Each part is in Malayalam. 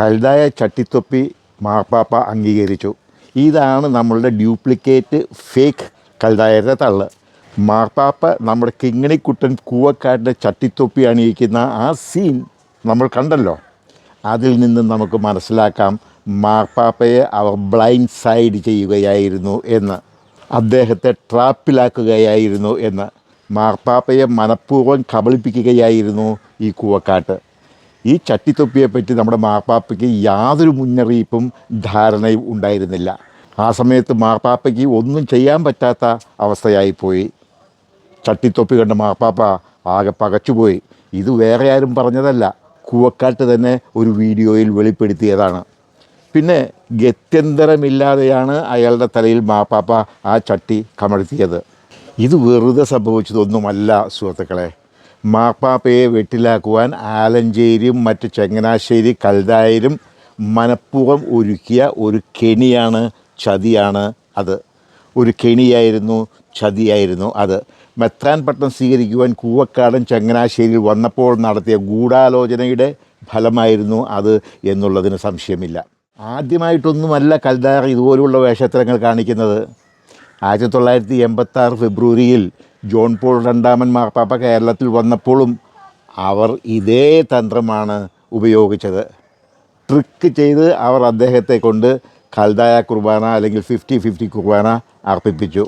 കൽതായ ചട്ടിത്തൊപ്പി മാർപ്പാപ്പ അംഗീകരിച്ചു. ഇതാണ് നമ്മളുടെ ഡ്യൂപ്ലിക്കേറ്റ് ഫേക്ക് കൽതായരുടെ തള്ള്. മാർപ്പാപ്പ നമ്മുടെ കിങ്ങണിക്കുട്ടൻ കൂവക്കാട്ടിന്റെ ചട്ടിത്തൊപ്പി അണിയിക്കുന്ന ആ സീൻ നമ്മൾ കണ്ടല്ലോ. അതിൽ നിന്ന് നമുക്ക് മനസ്സിലാക്കാം മാർപ്പാപ്പയെ അവർ ബ്ലൈൻഡ് സൈഡ് ചെയ്യുകയായിരുന്നു എന്ന്. അദ്ദേഹത്തെ ട്രാപ്പിലാക്കുകയായിരുന്നു എന്ന്. മാർപ്പാപ്പയെ മനഃപൂർവം കബളിപ്പിക്കുകയായിരുന്നു ഈ കൂവക്കാട്ട്. ഈ ചട്ടിത്തൊപ്പിയെപ്പറ്റി നമ്മുടെ മാർപ്പാപ്പയ്ക്ക് യാതൊരു മുന്നറിയിപ്പും ധാരണയും ഉണ്ടായിരുന്നില്ല. ആ സമയത്ത് മാർപ്പാപ്പയ്ക്ക് ഒന്നും ചെയ്യാൻ പറ്റാത്ത അവസ്ഥയായിപ്പോയി. ചട്ടിത്തൊപ്പി കണ്ട മാർപ്പാപ്പ ആകെ പകച്ചുപോയി. ഇത് വേറെ ആരും പറഞ്ഞതല്ല. കൂവക്കാട്ട് തന്നെ ഒരു വീഡിയോയിൽ വെളിപ്പെടുത്തിയതാണ്. പിന്നെ ഗത്യന്തരമില്ലാതെയാണ് അയാളുടെ തലയിൽ മാപ്പാപ്പ ആ ചട്ടി കമഴ്ത്തിയത്. ഇത് വെറുതെ സംഭവിച്ചതൊന്നുമല്ല സുഹൃത്തുക്കളെ. മാപ്പാപ്പയെ വെട്ടിലാക്കുവാൻ ആലഞ്ചേരിയും മറ്റ് ചങ്ങനാശ്ശേരി കൽതായരും മനഃപൂർവം ഒരുക്കിയ ഒരു കെണിയാണ് ചതിയാണ് അത്. ഒരു കെണിയായിരുന്നു ചതിയായിരുന്നു അത്. മെത്രാൻ പട്ടം സ്വീകരിക്കുവാൻ കൂവക്കാടൻ ചങ്ങനാശ്ശേരിയിൽ വന്നപ്പോൾ നടത്തിയ ഗൂഢാലോചനയുടെ ഫലമായിരുന്നു അത് എന്നുള്ളതിന് സംശയമില്ല. ആദ്യമായിട്ടൊന്നുമല്ല കൽദാർ ഇതുപോലുള്ള വേഷത്തരങ്ങൾ കാണിക്കുന്നത്. ആയിരത്തി തൊള്ളായിരത്തി എൺപത്താറ് ഫെബ്രുവരിയിൽ ജോൺ പോൾ രണ്ടാമൻ മാർപ്പാപ്പ കേരളത്തിൽ വന്നപ്പോഴും അവർ ഇതേ തന്ത്രമാണ് ഉപയോഗിച്ചത്. ട്രിക്ക് ചെയ്ത് അവർ അദ്ദേഹത്തെ കൊണ്ട് ഖൽദായ കുർബാന അല്ലെങ്കിൽ ഫിഫ്റ്റി ഫിഫ്റ്റി കുർബാന അർപ്പിപ്പിച്ചു.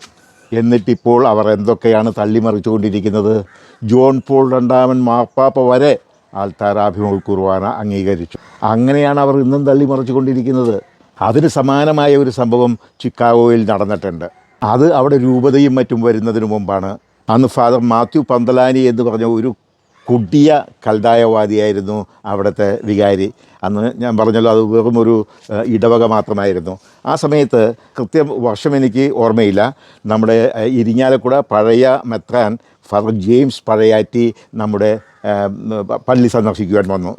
എന്നിട്ടിപ്പോൾ അവർ എന്തൊക്കെയാണ് തള്ളിമറിച്ചുകൊണ്ടിരിക്കുന്നത്? ജോൺ പോൾ രണ്ടാമൻ മാർപ്പാപ്പ വരെ ആൾത്താരാഭിമുഖ കുർബാന അംഗീകരിച്ചു. അങ്ങനെയാണ് അവർ ഇന്നും തള്ളിമറിച്ചുകൊണ്ടിരിക്കുന്നത്. അതിന് സമാനമായ ഒരു സംഭവം ചിക്കാഗോയിൽ നടന്നിട്ടുണ്ട്. അത് അവിടെ രൂപതയും മറ്റും വരുന്നതിന് മുമ്പാണ്. അന്ന് ഫാദർ മാത്യു പന്തലാനി എന്ന് പറഞ്ഞ ഒരു കുടിയ കൽതായവാദിയായിരുന്നു അവിടുത്തെ വികാരി. അന്ന് ഞാൻ പറഞ്ഞല്ലോ അത് വെറും ഒരു ഇടവക മാത്രമായിരുന്നു. ആ സമയത്ത് കൃത്യം വർഷം എനിക്ക് ഓർമ്മയില്ല. നമ്മുടെ ഇരിഞ്ഞാലക്കുട പഴയ മെത്രാൻ ഫാദർ ജെയിംസ് പഴയാറ്റി നമ്മുടെ പള്ളി സന്ദർശിക്കുവാൻ വന്നു.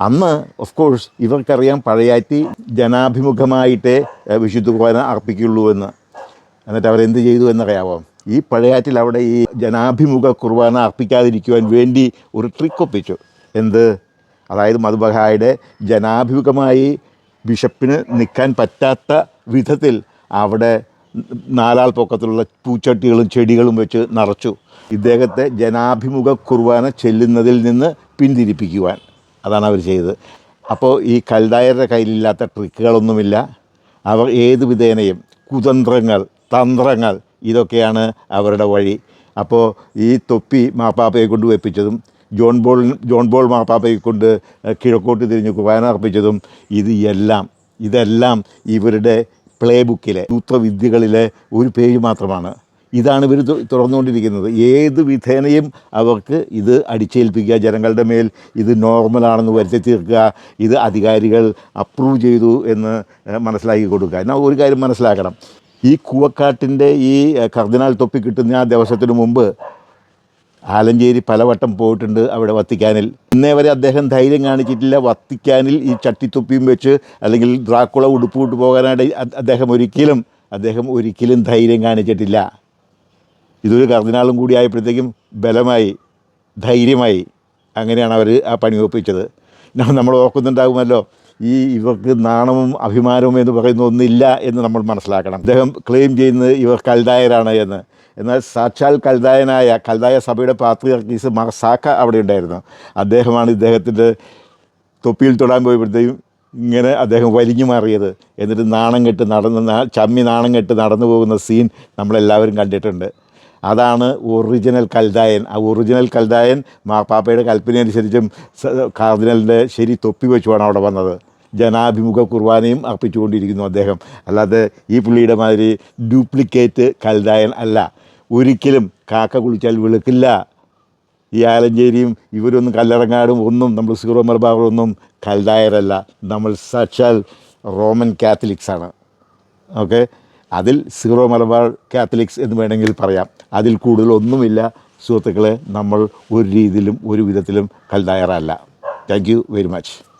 അന്ന് ഓഫ് കോഴ്സ് ഇവർക്കറിയാം പഴയാറ്റി ജനാഭിമുഖമായിട്ടേ വിശുദ്ധ കുർബാന അർപ്പിക്കുള്ളൂ എന്ന്. എന്നിട്ട് അവരെന്ത് ചെയ്തു എന്നറിയാമോ ഈ പഴയാറ്റിൽ അവിടെ ഈ ജനാഭിമുഖ കുർബാന അർപ്പിക്കാതിരിക്കുവാൻ വേണ്ടി ഒരു ട്രിക്ക് ഒപ്പിച്ചു. എന്ത്? അതായത് മധുബഹായുടെ ജനാഭിമുഖമായി ബിഷപ്പിന് നിൽക്കാൻ പറ്റാത്ത വിധത്തിൽ അവിടെ നാലാൾ പൊക്കത്തിലുള്ള പൂച്ചട്ടികളും ചെടികളും വെച്ച് നിറച്ചു. ഇദ്ദേഹത്തെ ജനാഭിമുഖ കുർബാന ചെല്ലുന്നതിൽ നിന്ന് പിന്തിരിപ്പിക്കുവാൻ അതാണ് അവർ ചെയ്തത്. അപ്പോൾ ഈ കൽദായരുടെ കയ്യിലില്ലാത്ത ട്രിക്കുകളൊന്നുമില്ല അവർ ഏത് വിധേനയും കുതന്ത്രങ്ങൾ തന്ത്രങ്ങൾ. ഇതൊക്കെയാണ് അവരുടെ വഴി. അപ്പോൾ ഈ തൊപ്പി മാപ്പാപ്പയെ കൊണ്ട് വെപ്പിച്ചതും ജോൺ ബോൾ ജോൺ ബോൾ മാപ്പാപ്പയെ കൊണ്ട് കിഴക്കോട്ട് തിരിഞ്ഞ് കുർബാന അർപ്പിച്ചതും ഇത് എല്ലാം ഇതെല്ലാം ഇവരുടെ പ്ലേ ബുക്കിലെ സൂത്രവിദ്യകളിലെ ഒരു പേജ് മാത്രമാണ്. ഇതാണ് ഇവർ തുറന്നുകൊണ്ടിരിക്കുന്നത്. ഏത് വിധേനയും അവർക്ക് ഇത് അടിച്ചേൽപ്പിക്കുക ജനങ്ങളുടെ മേൽ ഇത് നോർമലാണെന്ന് വരുത്തി തീർക്കുക ഇത് അധികാരികൾ അപ്രൂവ് ചെയ്തു എന്ന് മനസ്സിലാക്കി കൊടുക്കുക. എന്നാൽ ഒരു കാര്യം മനസ്സിലാക്കണം. ഈ കൂവക്കാട്ടിന്റെ ഈ കർദിനാൾ തൊപ്പി കിട്ടുന്ന ആ ദിവസത്തിന് മുമ്പ് ആലഞ്ചേരി പലവട്ടം പോയിട്ടുണ്ട് അവിടെ വത്തിക്കാനിൽ. ഇന്നേ വരെ അദ്ദേഹം ധൈര്യം കാണിച്ചിട്ടില്ല. വത്തിക്കാനിൽ ഈ ചട്ടിത്തൊപ്പിയും വെച്ച് അല്ലെങ്കിൽ ദ്രാക്കുള ഉടുപ്പുവിട്ട് പോകാനായിട്ട് അദ്ദേഹം ഒരിക്കലും അദ്ദേഹം ഒരിക്കലും ധൈര്യം കാണിച്ചിട്ടില്ല. ഇതൊരു കർദിനാളും കൂടി ആയപ്പോഴത്തേക്കും ബലമായി ധൈര്യമായി അങ്ങനെയാണ് അവർ ആ പണി ഒപ്പിച്ചത്. നമ്മൾ ഓർക്കുന്നുണ്ടാകുമല്ലോ ഈ ഇവർക്ക് നാണവും അഭിമാനവും എന്ന് പറയുന്ന ഒന്നില്ല എന്ന് നമ്മൾ മനസ്സിലാക്കണം. അദ്ദേഹം ക്ലെയിം ചെയ്യുന്നത് ഇവർ കൽദായരാണ് എന്ന്. എന്നാൽ സാക്ഷാൽ കൽദായനായ കൽദായ സഭയുടെ പാത്രിയർക്കീസ് മർസാക്ക അവിടെ ഉണ്ടായിരുന്നു. അദ്ദേഹമാണ് ഇദ്ദേഹത്തിന്റെ തൊപ്പിയിൽ തൊടാൻ പോയപ്പോഴത്തേക്കും ഇങ്ങനെ അദ്ദേഹം വലിഞ്ഞു മാറിയത്. എന്നിട്ട് നാണം കെട്ട് നടന്ന് ചമ്മി നാണം കെട്ട് നടന്നു പോകുന്ന സീൻ നമ്മളെല്ലാവരും കണ്ടിട്ടുണ്ട്. അതാണ് ഒറിജിനൽ കൽദായൻ. ആ ഒറിജിനൽ കൽദായൻ മാർപ്പാപ്പയുടെ കൽപ്പന അനുസരിച്ചും സ- കാർദിനലിന്റെ ശരി തൊപ്പി വെച്ചുമാണ് അവിടെ വന്നത്. ജനാഭിമുഖ കുർബാനയും അർപ്പിച്ചുകൊണ്ടിരിക്കുന്നു അദ്ദേഹം. അല്ലാതെ ഈ പുള്ളിയുടെ മാതിരി ഡ്യൂപ്ലിക്കേറ്റ് കൽദായൻ അല്ല. ഒരിക്കലും കാക്ക കുളിച്ചാൽ വെളുക്കില്ല. ഈ ആലഞ്ചേരിയും ഇവരൊന്നും കല്ലറങ്ങാടും ഒന്നും നമ്മൾ സീറോ മലബാറൊന്നും കൽദായരല്ല. നമ്മൾ സാക്ഷാൽ റോമൻ കാത്തലിക്സാണ്. ഓക്കെ? അതിൽ സീറോ മലബാർ കാത്തലിക്സ് എന്ന് വേണമെങ്കിൽ പറയാം. അതിൽ കൂടുതൽ ഒന്നുമില്ല സുഹൃത്തുക്കളെ നമ്മൾ ഒരു രീതിയിലും ഒരു വിധത്തിലും കൽതായറല്ല. Thank you very much